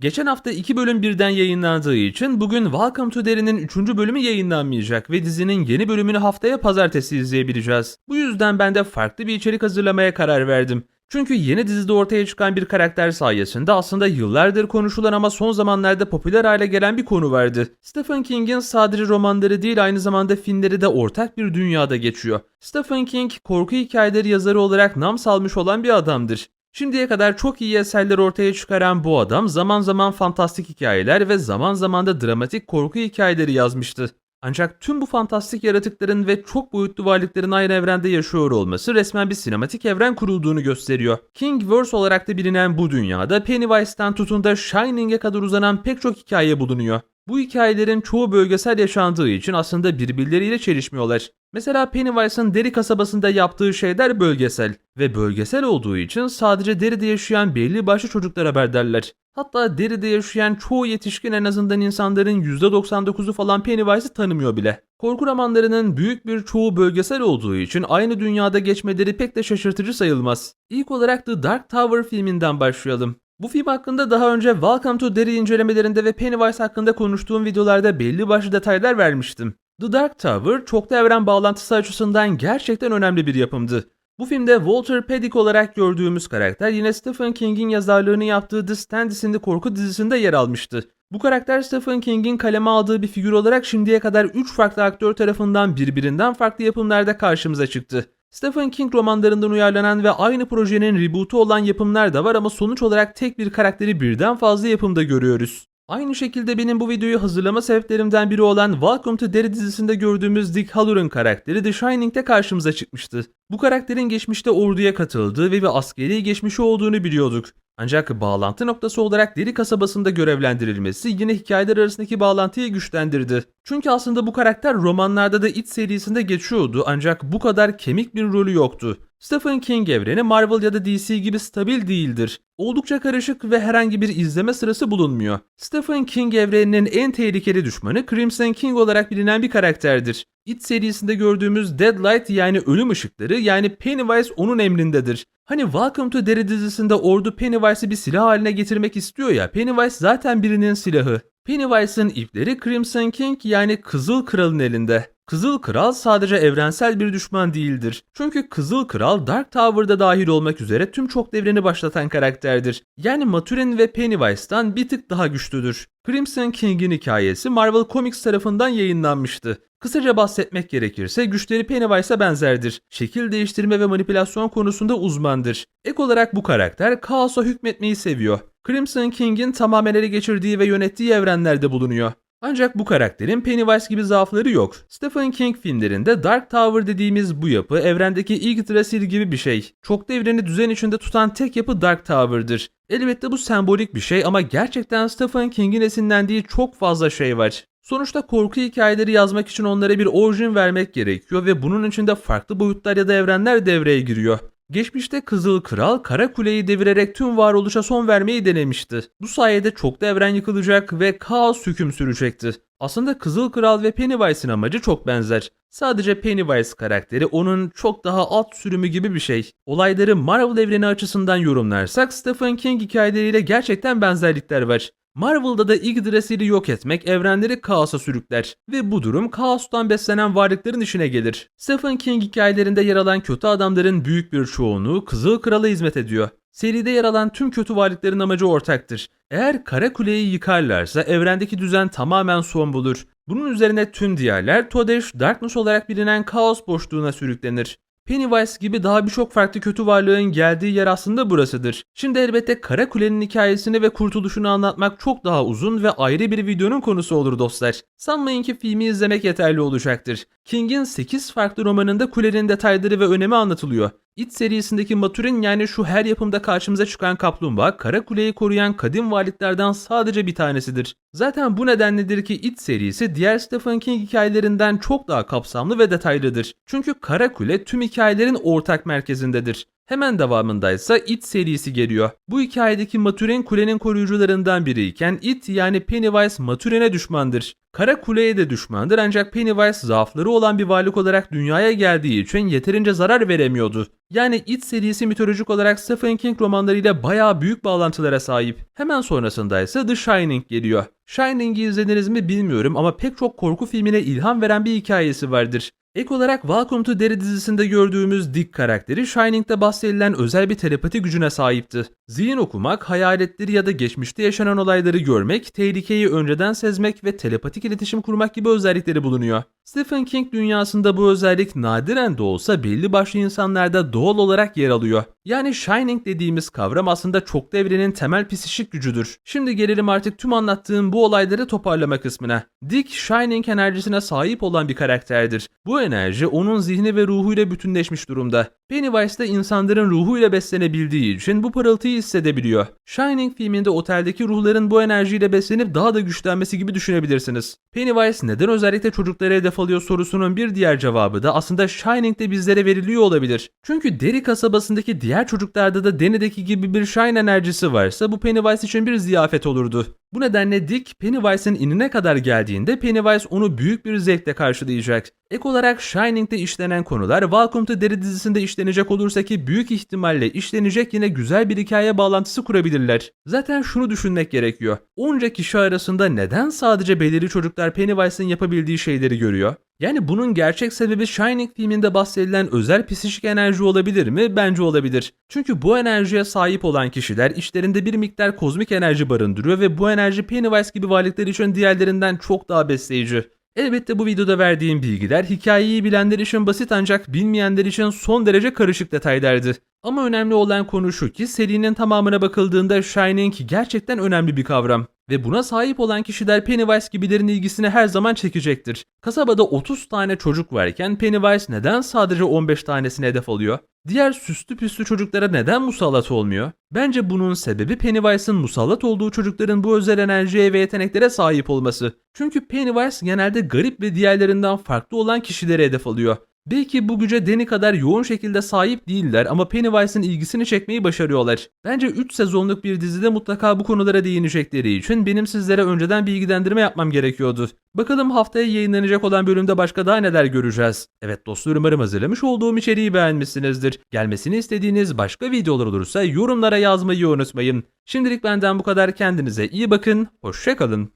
Geçen hafta iki bölüm birden yayınlandığı için bugün Welcome to Derry'nin 3. bölümü yayınlanmayacak ve dizinin yeni bölümünü haftaya pazartesi izleyebileceğiz. Bu yüzden ben de farklı bir içerik hazırlamaya karar verdim. Çünkü yeni dizide ortaya çıkan bir karakter sayesinde aslında yıllardır konuşulan ama son zamanlarda popüler hale gelen bir konu vardı. Stephen King'in sadece romanları değil aynı zamanda filmleri de ortak bir dünyada geçiyor. Stephen King korku hikayeleri yazarı olarak nam salmış olan bir adamdır. Şimdiye kadar çok iyi eserler ortaya çıkaran bu adam zaman zaman fantastik hikayeler ve zaman zaman da dramatik korku hikayeleri yazmıştı. Ancak tüm bu fantastik yaratıkların ve çok boyutlu varlıkların aynı evrende yaşıyor olması resmen bir sinematik evren kurulduğunu gösteriyor. Kingverse olarak da bilinen bu dünyada Pennywise'tan tutun da Shining'e kadar uzanan pek çok hikaye bulunuyor. Bu hikayelerin çoğu bölgesel yaşandığı için aslında birbirleriyle çelişmiyorlar. Mesela Pennywise'ın Derry kasabasında yaptığı şeyler bölgesel ve bölgesel olduğu için sadece Derry'de yaşayan belli başlı çocuklar haberdarlar. Hatta Derry'de yaşayan çoğu yetişkin en azından insanların %99'u falan Pennywise'ı tanımıyor bile. Korku romanlarının büyük bir çoğu bölgesel olduğu için aynı dünyada geçmeleri pek de şaşırtıcı sayılmaz. İlk olarak The Dark Tower filminden başlayalım. Bu film hakkında daha önce Welcome to Derry incelemelerinde ve Pennywise hakkında konuştuğum videolarda belli başlı detaylar vermiştim. The Dark Tower çoklu evren bağlantısı açısından gerçekten önemli bir yapımdı. Bu filmde Walter Peddick olarak gördüğümüz karakter yine Stephen King'in yazarlığını yaptığı The Stand isimli korku dizisinde yer almıştı. Bu karakter Stephen King'in kaleme aldığı bir figür olarak şimdiye kadar 3 farklı aktör tarafından birbirinden farklı yapımlarda karşımıza çıktı. Stephen King romanlarından uyarlanan ve aynı projenin rebootu olan yapımlar da var ama sonuç olarak tek bir karakteri birden fazla yapımda görüyoruz. Aynı şekilde benim bu videoyu hazırlama sebeplerimden biri olan Welcome to Derry dizisinde gördüğümüz Dick Halloran karakteri The Shining'de karşımıza çıkmıştı. Bu karakterin geçmişte orduya katıldığı ve bir askeri geçmişi olduğunu biliyorduk. Ancak bağlantı noktası olarak Derry kasabasında görevlendirilmesi yine hikayeler arasındaki bağlantıyı güçlendirdi. Çünkü aslında bu karakter romanlarda da It serisinde geçiyordu ancak bu kadar kemik bir rolü yoktu. Stephen King evreni Marvel ya da DC gibi stabil değildir. Oldukça karışık ve herhangi bir izleme sırası bulunmuyor. Stephen King evreninin en tehlikeli düşmanı Crimson King olarak bilinen bir karakterdir. It serisinde gördüğümüz Deadlight yani ölüm ışıkları yani Pennywise onun emrindedir. Hani Welcome to Derry dizisinde ordu Pennywise'ı bir silah haline getirmek istiyor ya Pennywise zaten birinin silahı. Pennywise'ın ipleri Crimson King yani Kızıl Kral'ın elinde. Kızıl Kral sadece evrensel bir düşman değildir. Çünkü Kızıl Kral Dark Tower'da dahil olmak üzere tüm çok devreni başlatan karakterdir. Yani Maturin ve Pennywise'dan bir tık daha güçlüdür. Crimson King'in hikayesi Marvel Comics tarafından yayınlanmıştı. Kısaca bahsetmek gerekirse güçleri Pennywise'a benzerdir. Şekil değiştirme ve manipülasyon konusunda uzmandır. Ek olarak bu karakter kaosa hükmetmeyi seviyor. Crimson King'in tamamen ele geçirdiği ve yönettiği evrenlerde bulunuyor. Ancak bu karakterin Pennywise gibi zaafları yok. Stephen King filmlerinde Dark Tower dediğimiz bu yapı evrendeki Yggdrasil gibi bir şey. Çok evreni düzen içinde tutan tek yapı Dark Tower'dır. Elbette bu sembolik bir şey ama gerçekten Stephen King'in esinlendiği çok fazla şey var. Sonuçta korku hikayeleri yazmak için onlara bir orijin vermek gerekiyor ve bunun içinde farklı boyutlar ya da evrenler devreye giriyor. Geçmişte Kızıl Kral Kara Kuleyi devirerek tüm varoluşa son vermeyi denemişti. Bu sayede çoklu evren yıkılacak ve kaos hüküm sürecekti. Aslında Kızıl Kral ve Pennywise'ın amacı çok benzer. Sadece Pennywise karakteri onun çok daha alt sürümü gibi bir şey. Olayları Marvel evreni açısından yorumlarsak Stephen King hikayeleriyle gerçekten benzerlikler var. Marvel'da da Yggdrasil'i yok etmek evrenleri kaosa sürükler ve bu durum kaostan beslenen varlıkların işine gelir. Stephen King hikayelerinde yer alan kötü adamların büyük bir çoğunluğu Kızıl Kral'a hizmet ediyor. Seride yer alan tüm kötü varlıkların amacı ortaktır. Eğer Kara Kuleyi yıkarlarsa evrendeki düzen tamamen son bulur. Bunun üzerine tüm diğerler Todesh, Darkness olarak bilinen kaos boşluğuna sürüklenir. Pennywise gibi daha birçok farklı kötü varlığın geldiği yer aslında burasıdır. Şimdi elbette Kara Kule'nin hikayesini ve kurtuluşunu anlatmak çok daha uzun ve ayrı bir videonun konusu olur dostlar. Sanmayın ki filmi izlemek yeterli olacaktır. King'in 8 farklı romanında kulenin detayları ve önemi anlatılıyor. It serisindeki Maturin yani şu her yapımda karşımıza çıkan kaplumbağa Kara Kule'yi koruyan kadim varlıklardan sadece bir tanesidir. Zaten bu nedenledir ki It serisi diğer Stephen King hikayelerinden çok daha kapsamlı ve detaylıdır. Çünkü Kara Kule tüm hikayelerin ortak merkezindedir. Hemen devamındaysa It serisi geliyor. Bu hikayedeki Maturin kulenin koruyucularından biriyken It yani Pennywise Maturin'e düşmandır. Kara kuleye de düşmandır ancak Pennywise zaafları olan bir varlık olarak dünyaya geldiği için yeterince zarar veremiyordu. Yani It serisi mitolojik olarak Stephen King romanlarıyla bayağı büyük bağlantılara sahip. Hemen sonrasında ise The Shining geliyor. Shining'i izlediniz mi bilmiyorum ama pek çok korku filmine ilham veren bir hikayesi vardır. Ek olarak Welcome to Derry dizisinde gördüğümüz Dick karakteri Shining'de bahsedilen özel bir telepati gücüne sahipti. Zihin okumak, hayaletleri ya da geçmişte yaşanan olayları görmek, tehlikeyi önceden sezmek ve telepatik iletişim kurmak gibi özellikleri bulunuyor. Stephen King dünyasında bu özellik nadiren de olsa belli başlı insanlarda doğal olarak yer alıyor. Yani Shining dediğimiz kavram aslında çoklu evrenin temel psişik gücüdür. Şimdi gelelim artık tüm anlattığım bu olayları toparlama kısmına. Dick, Shining enerjisine sahip olan bir karakterdir. Bu enerji onun zihni ve ruhuyla bütünleşmiş durumda. Pennywise de insanların ruhuyla beslenebildiği için bu parıltıyı hissedebiliyor. Shining filminde oteldeki ruhların bu enerjiyle beslenip daha da güçlenmesi gibi düşünebilirsiniz. Pennywise neden özellikle çocuklara hedef alıyor sorusunun bir diğer cevabı da aslında Shining'de bizlere veriliyor olabilir. Çünkü Derry kasabasındaki diğer çocuklarda da Danny'deki gibi bir Shine enerjisi varsa bu Pennywise için bir ziyafet olurdu. Bu nedenle Dick Pennywise'ın inine kadar geldiğinde Pennywise onu büyük bir zevkle karşılayacak. Ek olarak Shining'de işlenen konular Welcome to Derry dizisinde işlenecek olursa ki büyük ihtimalle işlenecek yine güzel bir hikaye bağlantısı kurabilirler. Zaten şunu düşünmek gerekiyor. Onca kişi arasında neden sadece belirli çocuklar Pennywise'ın yapabildiği şeyleri görüyor? Yani bunun gerçek sebebi Shining filminde bahsedilen özel psişik enerji olabilir mi? Bence olabilir. Çünkü bu enerjiye sahip olan kişiler içlerinde bir miktar kozmik enerji barındırıyor ve bu enerji Pennywise gibi varlıklar için diğerlerinden çok daha besleyici. Elbette bu videoda verdiğim bilgiler hikayeyi bilenler için basit ancak bilmeyenler için son derece karışık detaylardı. Ama önemli olan konu şu ki serinin tamamına bakıldığında Shining gerçekten önemli bir kavram. Ve buna sahip olan kişiler Pennywise gibilerin ilgisini her zaman çekecektir. Kasabada 30 tane çocuk varken Pennywise neden sadece 15 tanesini hedef alıyor? Diğer süslü püslü çocuklara neden musallat olmuyor? Bence bunun sebebi Pennywise'ın musallat olduğu çocukların bu özel enerjiye ve yeteneklere sahip olması. Çünkü Pennywise genelde garip ve diğerlerinden farklı olan kişilere hedef alıyor. Belki bu güce Danny kadar yoğun şekilde sahip değiller ama Pennywise'ın ilgisini çekmeyi başarıyorlar. Bence 3 sezonluk bir dizide mutlaka bu konulara değinecekleri için benim sizlere önceden bilgilendirme yapmam gerekiyordu. Bakalım haftaya yayınlanacak olan bölümde başka daha neler göreceğiz. Evet dostlar umarım hazırlamış olduğum içeriği beğenmişsinizdir. Gelmesini istediğiniz başka videolar olursa yorumlara yazmayı unutmayın. Şimdilik benden bu kadar kendinize iyi bakın, hoşçakalın.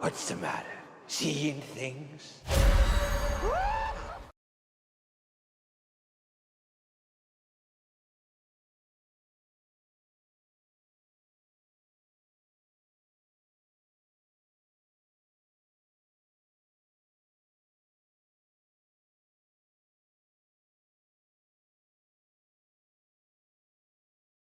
What's the matter? Seeing things?